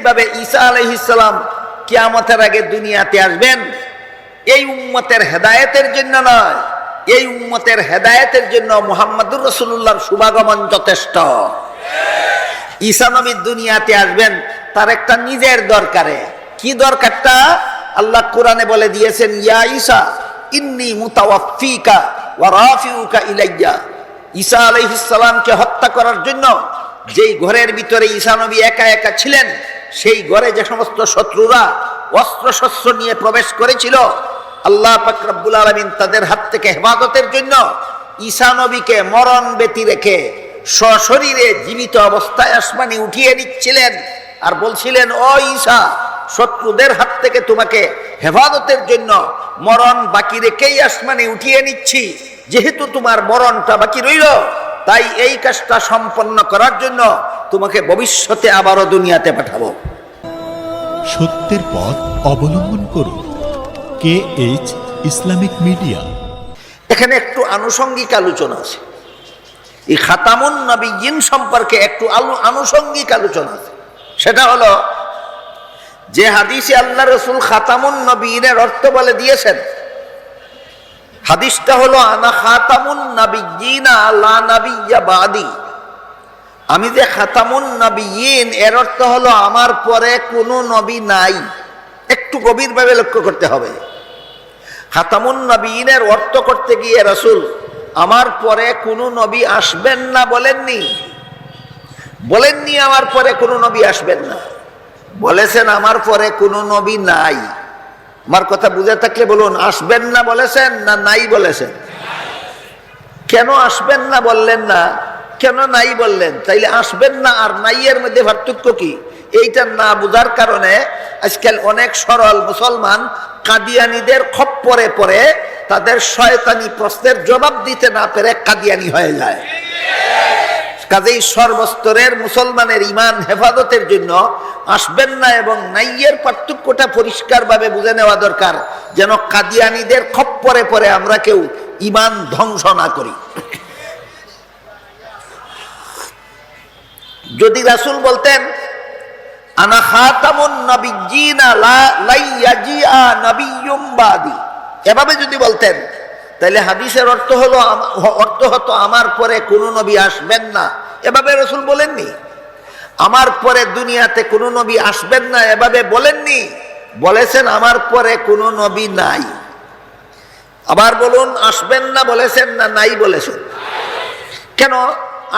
যেইভাবে ঈসা আলহিসাম কিয়ামতের আগে দুনিয়াতে আসবেন, এই উম্মতের হেদায়েতের জন্য নয়। এই উম্মতের হেদায়েতের জন্য মোহাম্মদুর রসুল্লাহর শুভাগমন যথেষ্ট। ঈসা নবী দুনিয়াতে আসবেন, তার একটা নিজের দরকারে। কি দরকারটা? আল্লাহ কোরআনে বলে দিয়েছেন, ইয়া ঈসা, ইন্নি মুতাওয়াফিকা ওয়া রাফিউকা ইলাইয়া। ঈসা আলাইহিস সালামকে হত্যা করার জন্য যেই ঘরের ভিতরে ঈসা নবী একা একা ছিলেন সেই ঘরে যে সমস্ত শত্রুরা অস্ত্র শস্ত্র নিয়ে প্রবেশ করেছিল, আল্লাহ পাক রব্বুল আলামিন তাদের হাত থেকে হেফাজতের জন্য ঈসা নবীকে মরণ ব্যতি রেখে সশরীরে জীবিত অবস্থায় আসমানি উঠিয়ে নিচ্ছিলেন আর বলছিলেন, ও ঈসা, শত্রুদের হাত থেকে তোমাকে হেফাজতের জন্য মরণ বাকি রেখেই আসমানে উঠিয়ে নিচ্ছি। যেহেতু তোমার মরণটা বাকি রইল তাই এই কাজটা সম্পন্ন করার জন্য তোমাকে ভবিষ্যতে আবারও দুনিয়াতে পাঠাবো। সত্যের পথ অবলম্বন করুন। K H Islamic media. এখানে একটু আনুষঙ্গিক আলোচনা আছে। এই খাতামুন নবীন সম্পর্কে একটু আলু আনুষঙ্গিক আলোচনা আছে। সেটা হলো যে হাদিসে আল্লাহ রসুল খাতামুন নবীনের অর্থ বলে দিয়েছেন হাদিসটা হলো, আনা খাতামুন নবীনা লা নবিয়্যা বাদি। আমি যে খাতামুন নবীন এর অর্থ হলো, আমার পরে কোনো নবী নাই। একটু গভীরভাবে লক্ষ্য করতে হবে। খাতামুন নবীনের অর্থ করতে গিয়ে রসুল, আমার পরে কোনো নবী আসবেন না বলেননি। বলেননি, আমার পরে কোনো নবী আসবেন না। বলেছেন, আমার পরে কোনো নবী নাই। আমার কথা বুঝে থাকলে বলুন, আসবেন না বলেছেন না নাই বলেছেন? কেন আসবেন না বললেন না? কেন নাই বললেন? তাইলে আসবেন না আর নাইয়ের মধ্যে পার্থক্য কি? এইটা না বোঝার কারণে আজকাল অনেক সরল মুসলমান কাদিয়ানিদের খপ্পরে পরে তাদের শয়তানি প্রশ্নের জবাব দিতে না পেরে কাদিয়ানি হয়ে যায়। কাজেই সর্বস্তরের মুসলমানের ইমান হেফাজতের জন্য আসবেন না এবং নাইয়ের পার্থক্যটা পরিষ্কারভাবে বুঝে নেওয়া দরকার, যেন কাদিয়ানিদের খপ্পরে পরে আমরা কেউ ইমান ধ্বংস না করি। যদি রাসুল বলতেন, আনা খাতামুন এভাবে যদি বলতেন তাহলে হাদিসের অর্থ হলো অর্থ হতো আমার পরে কোনো নবী আসবেন না। এভাবে রসুল বলেননি? আমার পরে দুনিয়াতে কোনো নবী আসবেন না, এভাবে বলেননি? বলেছেন, আমার পরে কোনো নবী নাই। আবার বলুন, আসবেন না বলেছেন না নাই বলেছেন? কেন?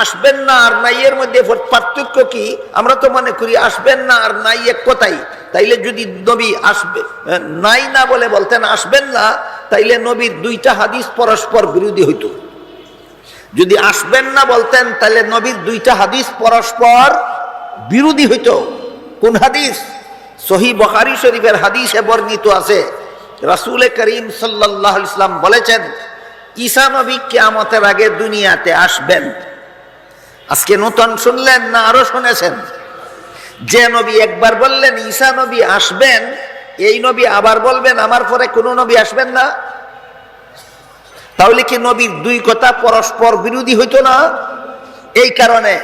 আসবেন না আর নাইয়ের মধ্যে পার্থক্য কি? আমরা তো মনে করি আসবেন না আর নাই এক কথাই। তাইলে যদি নবী আসবে নাই না বলে বলতেন, আসবেন না তাইলে নবীর দুইটা হাদিস পরস্পর বিরোধী হইত। যদি আসবেন না বলতেন তাহলে নবীর দুইটা হাদিস পরস্পর বিরোধী হইতো। কোন হাদিস? সহি বখারি শরীফের হাদিসে বর্ণিত আছে, রাসূল করিম আলাইহি ইসলাম বলেছেন, ঈসা নবী কিয়ামতের আগে দুনিয়াতে আসবেন। আজকে নতুন শুনলেন না আরও শুনেছেন? যে নবী একবার বললেন, ঈসা নবী আসবেন এই নবী আবার বলবেন, আমার পরে কোনো নবী আসবেন না? তাহলে কি নবীর দুই কথা পরস্পর বিরোধী হইতো না? এই কারণে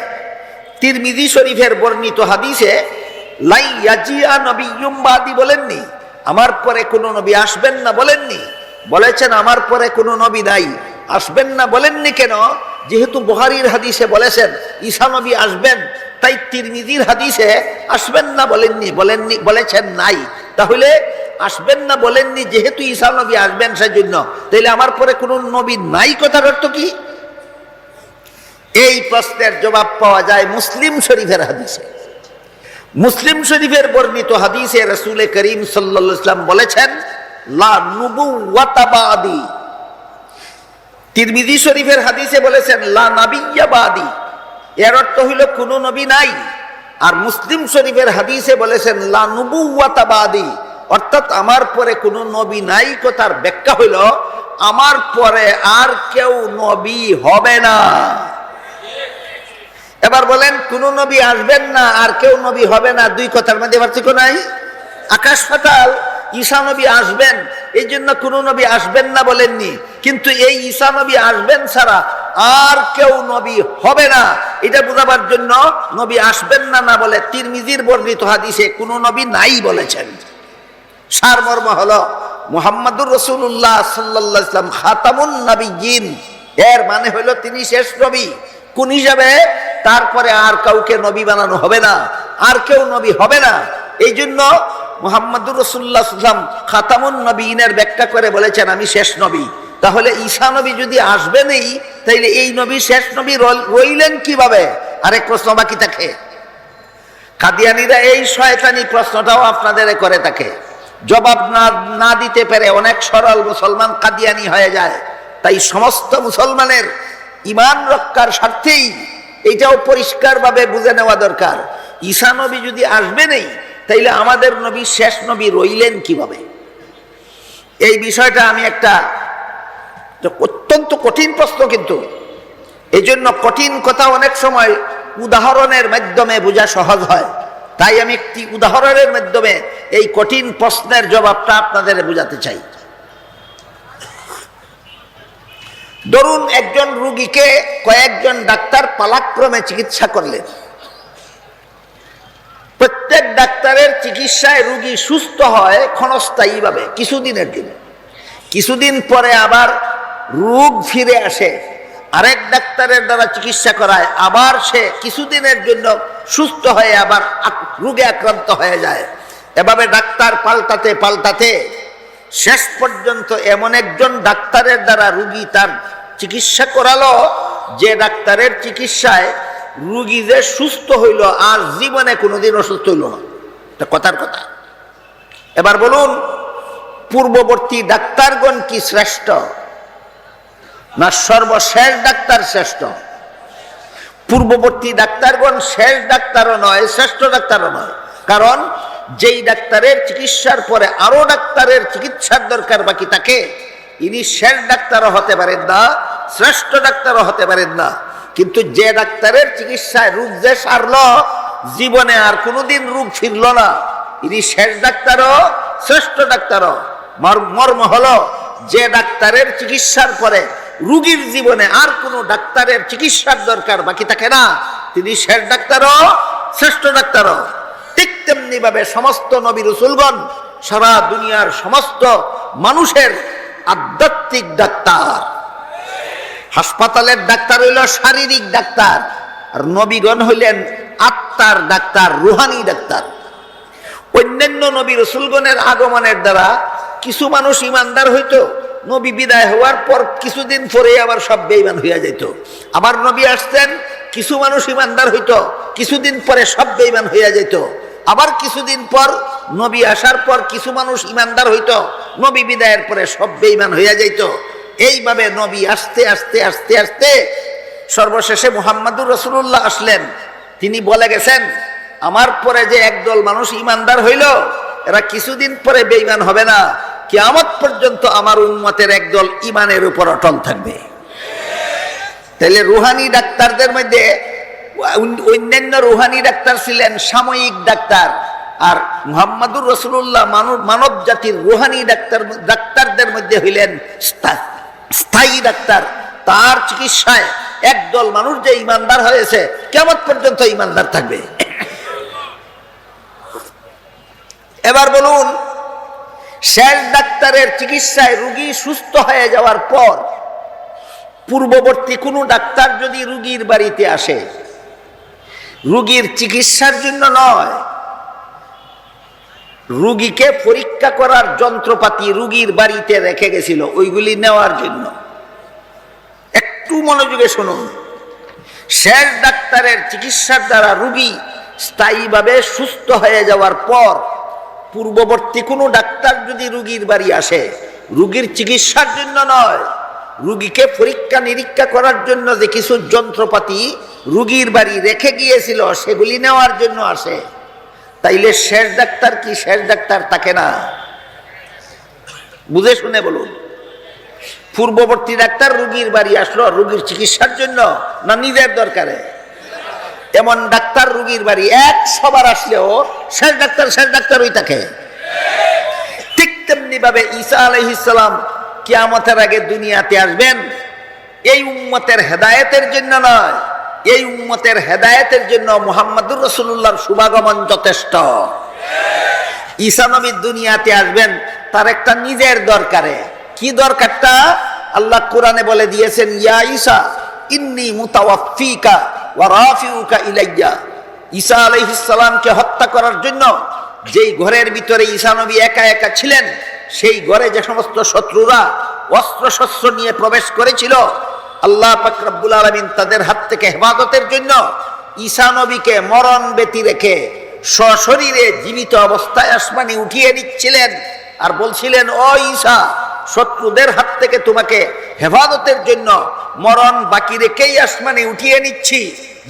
তিরমিজি শরীফের বর্ণিত হাদিসে, লাই ইয়াজিয়া নবিয়্যুম বলেননি, আমার পরে কোনো নবী আসবেন না বলেননি। বলেছেন, আমার পরে কোনো নবী নাই, আসবেন না বলেননি কেন? যেহেতু বুহারির হাদিসে বলেছেন, ঈসা নবী আসবেন, তাই তিরমিজির হাদিসে আসবেন না বলেননি বলেননি, বলেছেন নাই। তাহলে আসবেন না বলেননি, যেহেতু ঈসা নবী আসবেন সেজন্য। তাহলে আমার পরে কোনো নবী নাই কথার অর্থ কি? এই প্রশ্নের জবাব পাওয়া যায় মুসলিম শরীফের হাদিসে। মুসলিম শরীফের বর্ণিত হাদিসে রসুল করিম ইসলাম বলেছেন তিরমিজি শরীফের হাদিসে বলেছেন, লা নাবিয়্যা বাদি। এর অর্থ হইল কোনো নবী নাই। আর মুসলিম শরীফের হাদিসে বলেছেন, লা নুবুওয়াতা বাদি। অর্থাৎ আমার পরে কোনো নবী নাই, কথার ব্যাখ্যা হইল, আমার পরে আর কেউ নবী হবে না। এবার বলেন, কোন নবী আসবেন না, আর কেউ নবী হবে না, দুই কথার মধ্যে পার্থক্য নাই? আকাশ পাতাল ঈসা নবী আসবেন, এই জন্য কোন নবী আসবেন না বলেননি। কিন্তু এই ঈসা নবী আসবেন ছাড়া আর কেউ নবী হবে না। এটা বোঝাবার জন্য নবী আসবেন না না বলে তিরমিজির বর্ণিত হাদিসে কোন নবী নাই বলেছেন। সারমর্ম হল মুহাম্মাদুর রসুল্লাহ সাল্লাহ ইসলাম খাতামুন নবীন এর মানে হলো তিনি শেষ নবী। কোন হিসাবে? তারপরে আর কাউকে নবী বানানো হবে না, আর কেউ নবী হবে না। এই জন্য মোহাম্মদুর রসুল্লাহ সাল্লাম, খাতামুন নবীনের ব্যাখ্যা করে বলেছেন, আমি শেষ নবী। তাহলে ঈসা নবী যদি আসবেনই তাইলে এই নবী শেষ নবী রইলেন কীভাবে? আরেক প্রশ্ন বাকি থাকে। কাদিয়ানিরা এই শয়তানি প্রশ্নটাও আপনাদের করে থাকে। জবাব না না দিতে পেরে অনেক সরল মুসলমান কাদিয়ানি হয়ে যায়। তাই সমস্ত মুসলমানের ইমান রক্ষার স্বার্থেই এটাও পরিষ্কারভাবে বুঝে নেওয়া দরকার। ঈসা নবী যদি আসবে নেই, তাইলে আমাদের নবী শেষ নবী রইলেন কীভাবে? এই বিষয়টা আমি একটা অত্যন্ত কঠিন প্রশ্ন কিন্তু। এই জন্য কঠিন কথা অনেক সময় উদাহরণের মাধ্যমে বোঝা সহজ হয়। তাই আমি একটি উদাহরণের মাধ্যমে এই কঠিন প্রশ্নের জবাবটা আপনাদের বোঝাতে চাই। ধরুন একজন রুগীকে কয়েকজন ডাক্তার পালাক্রমে চিকিৎসা করলেন। প্রত্যেক ডাক্তারের চিকিৎসায় রুগী সুস্থ হয় ক্ষণস্থায়ীভাবে, কিছুদিনের জন্য। কিছুদিন পরে আবার রোগ ফিরে আসে। আরেক ডাক্তারের দ্বারা চিকিৎসা করায়, আবার সে কিছুদিনের জন্য সুস্থ হয়ে আবার রোগে আক্রান্ত হয়ে যায়। এভাবে ডাক্তার পাল্টাতে পাল্টাতে শেষ পর্যন্ত এমন একজন ডাক্তারের দ্বারা রুগী তার চিকিৎসা করালো, যে ডাক্তারের চিকিৎসায় রুগী যে সুস্থ হইল, আর জীবনে কোনোদিন অসুস্থ হইল না। এটা কথার কথা। এবার বলুন, পূর্ববর্তী ডাক্তারগণ কি শ্রেষ্ঠ? না, সর্বশেষ ডাক্তার শ্রেষ্ঠ। পূর্ববর্তী ডাক্তারগণ শেষ ডাক্তারও নয়, শ্রেষ্ঠ ডাক্তারও নয়। কারণ, যেই ডাক্তারের চিকিৎসার পরে আরও ডাক্তারের চিকিৎসার দরকার বাকি থাকে, ইনি শেষ ডাক্তারও হতে পারেন না, শ্রেষ্ঠ ডাক্তারও হতে পারেন না। কিন্তু যে ডাক্তারের চিকিৎসায় রোগ যে সারল, জীবনে আর কোনোদিন রোগ ফিরল না। ইনি শেষ ডাক্তারও, শ্রেষ্ঠ ডাক্তারও। মর- মর্ম হলো, যে ডাক্তারের চিকিৎসার পরে রুগীর জীবনে আর কোনো ডাক্তারের চিকিৎসার দরকার বাকি থাকে না। তিনি শেষ ডাক্তারও, শ্রেষ্ঠ ডাক্তারও। ঠিক তেমনি ভাবে সমস্ত নবী রসুলগণ সারা দুনিয়ার সমস্ত মানুষের আধ্যাত্মিক ডাক্তার। হাসপাতালের ডাক্তার হইল শারীরিক ডাক্তার, আর নবীগণ হইলেন আত্মার ডাক্তার, রুহানি ডাক্তার। অন্যান্য নবী রসুলগণের আগমনের দ্বারা কিছু মানুষ ইমানদার হইতো নবী বিদায় হওয়ার পর কিছুদিন পরে আবার সব বেইমান হইয়া যেত আবার নবী আসতেন, কিছু মানুষ ইমানদার হইত, কিছুদিন পরে সব বেইমান হইয়া যেত আবার কিছুদিন পর নবী আসার পর কিছু মানুষ ইমানদার হইত, নবী বিদায়ের পরে সব বেইমান হইয়া যাইত। এইভাবে নবী আস্তে আস্তে আস্তে আস্তে সর্বশেষে মুহাম্মাদুর রসুল্লাহ আসলেন। তিনি বলে গেছেন, আমার পরে যে একদল মানুষ ইমানদার হইল, এরা কিছুদিন পরে বেঈমান হবে না। কিয়ামত পর্যন্ত আমার উন্মতের একদল ইমানের উপর অটল থাকবে। তাহলে রুহানি ডাক্তারদের মধ্যে অন্যান্য রুহানি ডাক্তার ছিলেন সাময়িক ডাক্তার, আর মুহাম্মাদুর রসুল্লাহ মানব মানব জাতির রুহানি ডাক্তার, ডাক্তারদের মধ্যে হইলেন স্থায়ী ডাক্তার। তার চিকিৎসায় একদল মানুষ যে ইমানদার হয়েছে কেমন পর্যন্ত ইমানদার থাকবে। এবার বলুন শেষ ডাক্তারের চিকিৎসায় রুগী সুস্থ হয়ে যাওয়ার পর পূর্ববর্তী কোনো ডাক্তার যদি রুগীর বাড়িতে আসে, রুগীর চিকিৎসার জন্য নয়, রুগীকে পরীক্ষা করার যন্ত্রপাতি রুগীর বাড়িতে রেখে গেছিল, ওইগুলি নেওয়ার জন্য। একটু মনোযোগে শুনুন। শেষ ডাক্তারের চিকিৎসার দ্বারা রুগী স্থায়ীভাবে সুস্থ হয়ে যাওয়ার পর পূর্ববর্তী কোনো ডাক্তার যদি রুগীর বাড়ি আসে, রুগীর চিকিৎসার জন্য নয়, রুগীকে পরীক্ষা নিরীক্ষা করার জন্য যে কিছু যন্ত্রপাতি রুগীর বাড়ি রেখে গিয়েছিল, সেগুলি নেওয়ার জন্য আসে। তাইলে শেষ ডাক্তার কি? শেষ ডাক্তার থাকে না। বুঝে শুনে বলুন, পূর্ববর্তী ডাক্তার রুগীর বাড়ি আসলো, রুগীর চিকিৎসার জন্য না নিজের দরকারে? এমন ডাক্তার রুগীর বাড়ি এক সবার আসলেও শেষ ডাক্তার শেষ ডাক্তার ওই থাকে ঠিক তেমনি ভাবে ঈসা আলহিসাম কিয়ামতের আগে দুনিয়াতে আসবেন। এই উম্মতের হেদায়েতের জন্য নয়, এই উম্মতের হেদায়েতের জন্য মোহাম্মদুর রসুল্লাহর শুভাগমন যথেষ্ট। ঈসা নবী দুনিয়াতে আসবেন, তার একটা নিজের দরকারে। কি দরকারটা? আল্লাহ কোরআনে বলে দিয়েছেন, ইয়া ঈসা, ইন্নি মুতাওয়াফিকা ওয়া রাফিউকা ইলাইয়া। ঈসা আলাইহিসালামকে হত্যা করার জন্য যেই ঘরের ভিতরে ঈসা নবী একা একা ছিলেন, সেই ঘরে যে সমস্ত শত্রুরা অস্ত্র শস্ত্র নিয়ে প্রবেশ করেছিল, আল্লাহ পাক রব্বুল আলামিন তাদের হাত থেকে হেফাজতের জন্য ঈসা নবীকে মরণ ব্যতি রেখে সশরীরে জীবিত অবস্থায় আসমানি উঠিয়ে নিচ্ছিলেন আর বলছিলেন, ও ঈসা, শত্রুদের হাত থেকে তোমাকে হেফাজতের জন্য মরণ বাকি রেখেই আসমানে উঠিয়ে নিচ্ছি।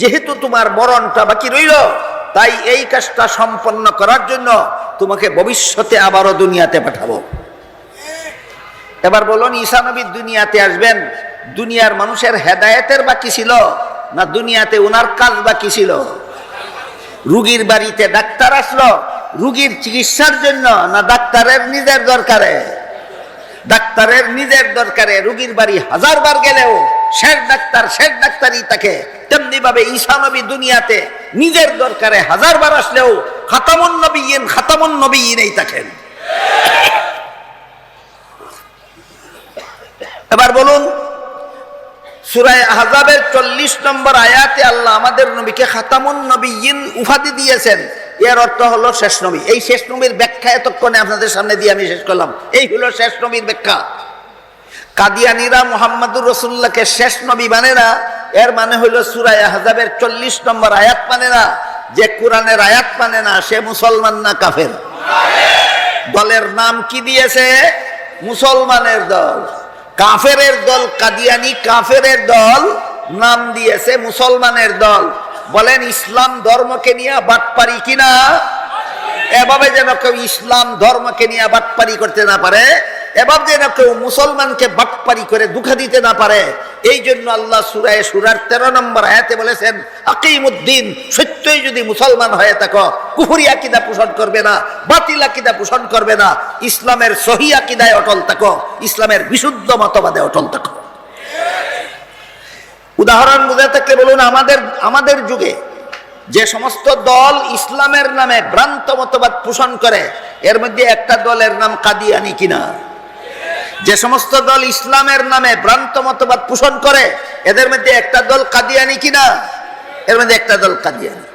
যেহেতু তোমার মরণটা বাকি রইল, তাই এই কাজটা সম্পন্ন করার জন্য তোমাকে ভবিষ্যতে আবারও দুনিয়াতে পাঠাবো। এবার বলুন, ঈসা নবী দুনিয়াতে আসবেন? দুনিয়ার মানুষের হেদায়েতের বাকি ছিল না দুনিয়াতে ওনার কাজ বাকি ছিল? রুগীর বাড়িতে ডাক্তার আসলো, রুগীর চিকিৎসার জন্য না ডাক্তারের নিজের দরকারে? ডাক্তারের নিজের দরকারে রুগীর বাড়ি হাজার বার গেলেও শেষ ডাক্তার, শেষ ডাক্তারই তাকে। তেমনি ভাবে ইসানবী দুনিয়াতে নিজের দরকারে হাজার বার আসলেও খাতামুন নবীন, খাতামুন নবীনই থাকেন। এবার বলুন সুরায় আহজাবের চল্লিশ নম্বর আয়াতে আল্লাহ আমাদের নবীকে খাতামুন নবীন উপাধি দিয়েছেন। এর অর্থ হলো শেষ নবী। এই শেষ নবীর ব্যাখ্যা এতক্ষণে আপনাদের সামনে দিয়ে আমি শেষ করলাম। এই হলো শেষ নবীর ব্যাখ্যা। কাদিয়ানিরা মোহাম্মদুর রসুল্লাহকে শেষ নবী মানে না, এর মানে হইল সুরায় আহজাবের চল্লিশ নম্বর আয়াত মানে না, যে কোরআনের আয়াত মানে না, সে মুসলমান না কাফের। দলের নাম কি দিয়েছে? মুসলমানের দল। কাফেরের দল কাদিয়ানি কাফেরের দল নাম দিয়েছে মুসলমানের দল। বলেন, ইসলাম ধর্মকে নিয়ে বাটপারি কিনা? এভাবে যেন কেউ ইসলাম ধর্মকে নিয়ে বাটপারি করতে না পারে। এভাবে যেন কেউ মুসলমানকে বাটপারি করে দুঃখা দিতে না পারে, এই জন্য আল্লাহ সুরায় সুরার তেরো নম্বর আয়াতে বলেছেন, আকিমুদ্দিন, সত্যই যদি মুসলমান হয়ে থাকো কুহুরি আকিদা পোষণ করবে না, বাতিল আকিদা পোষণ করবে না, ইসলামের সহি আকিদায় অটল থাকো, ইসলামের বিশুদ্ধ মতবাদে অটল থাকো। উদাহরণ বুঝে থাকলে বলুন, আমাদের আমাদের যুগে যে সমস্ত দল ইসলামের নামে ভ্রান্ত মতবাদ পোষণ করে, এর মধ্যে একটা দলের নাম কাদিয়ানি কিনা? যে সমস্ত দল ইসলামের নামে ভ্রান্ত মতবাদ পোষণ করে, এদের মধ্যে একটা দল কাদিয়ানি কিনা? এর মধ্যে একটা দল কাদিয়ানি।